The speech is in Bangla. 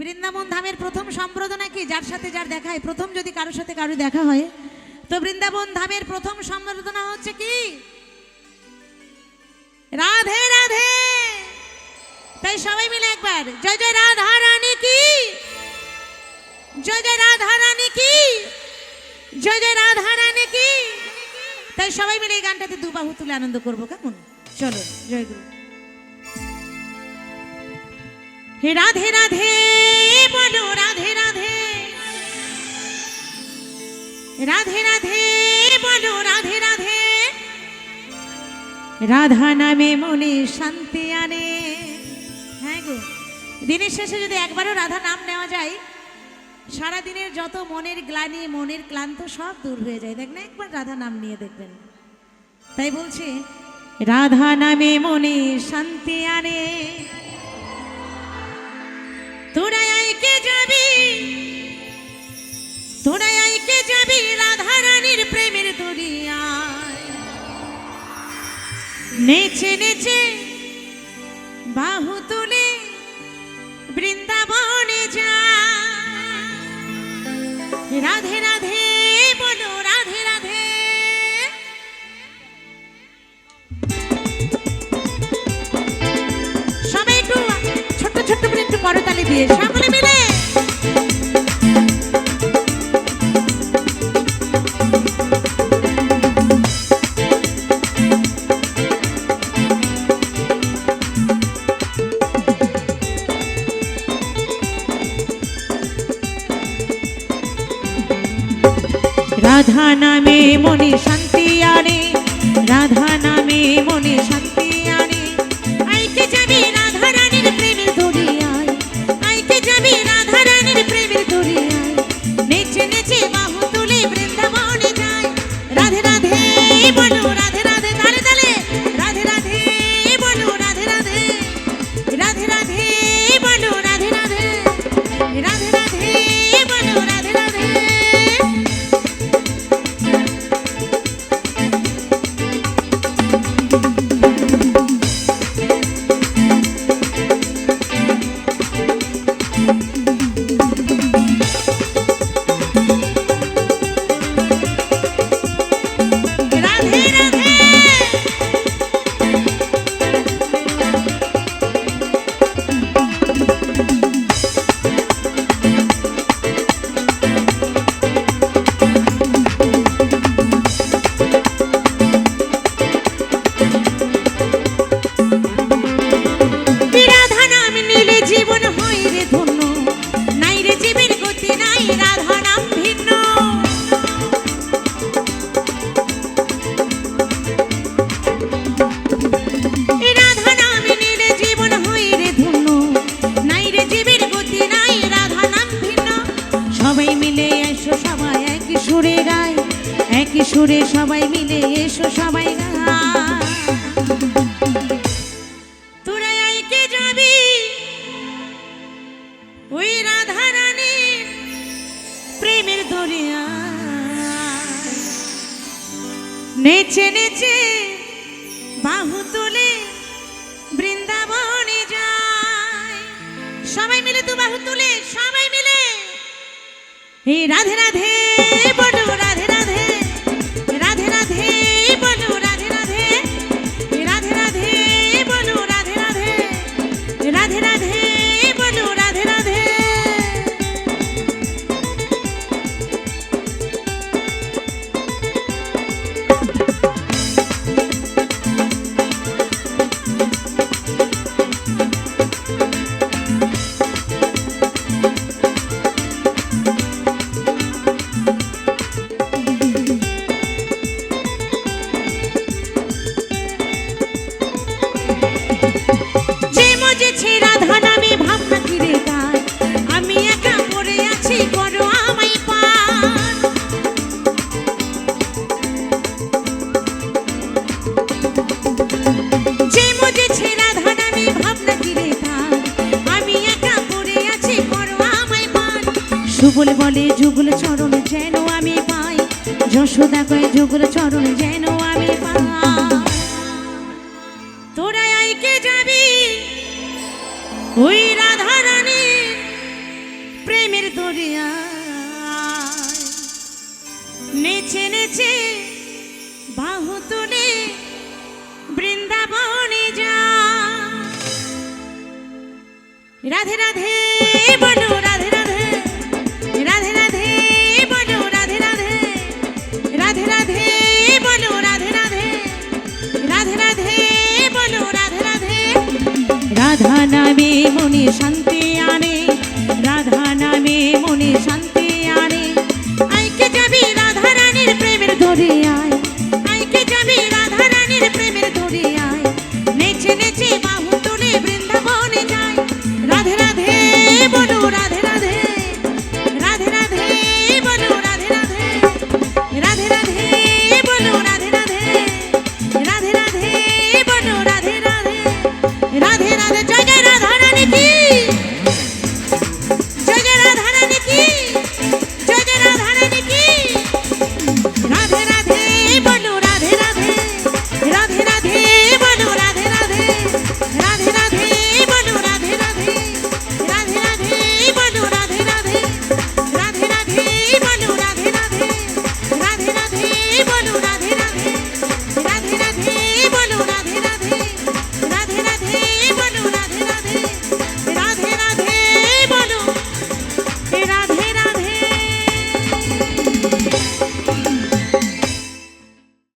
বৃন্দাবন ধামের প্রথম সম্প্রদানা কি? যার সাথে যার দেখা হয়। প্রথম যদি কারোর সাথে কারও দেখা হয়, তো বৃন্দাবন ধামের প্রথম সম্বর্ধনা হচ্ছে কি? রাধে রাধে! তাই সবাই মিলে একবার, জয় জয় রাধা রানী কি? জয় জয় রাধা রানী কি? জয় জয় রাধা রানী কি? তাই সবাই মিলে এই গানটাতে দুবাহু তুলে আনন্দ করব, কেমন? চলো, জয় গুরু। রাধে রাধে, বলো রাধে রাধে। রাধে রাধে, বলো রাধে রাধে। রাধা নামে মনে শান্তি আনে। হ্যাঁ গো, দিনের শেষে যদি একবারও রাধা নাম নেওয়া যায় সারা দিনের যত মনের গ্লানি, মনের ক্লান্ত সব দূর হয়ে যায়। দেখ না একবার রাধা নাম নিয়ে দেখবেন। তাই বলছি, রাধা নামে মনে শান্তি আনে। তোরা আইকে যাবি? তোরা আইকে যাবি রাধারানীর প্রেমের নেচে নেচে বাহু তুলে বৃন্দাবনে যা। রাধে করতালি দিয়ে সকলে মিলে সুরে গায়, একই সুরে সবাই মিলে এসো সবাই নেচে নেচে বাহু তুলে বৃন্দাবনে যায়। সবাই মিলে তো বাহু তুলে, সবাই মিলে হে রাধে রাধে বলো সুবল বলে যুগল চরণ যেন আমি পাই। যশোদা কয়ে যুগল চরণ যেন আমি পাই। তোরা যাবি? ওই রাধা রানী দরিয়ায়। নেচে নেচে বাহু তুলে বৃন্দাবনে যা। রাধে রাধে বলো। রাধা নামে মনে শান্তি আনে রাধা নামে মনে শান্তি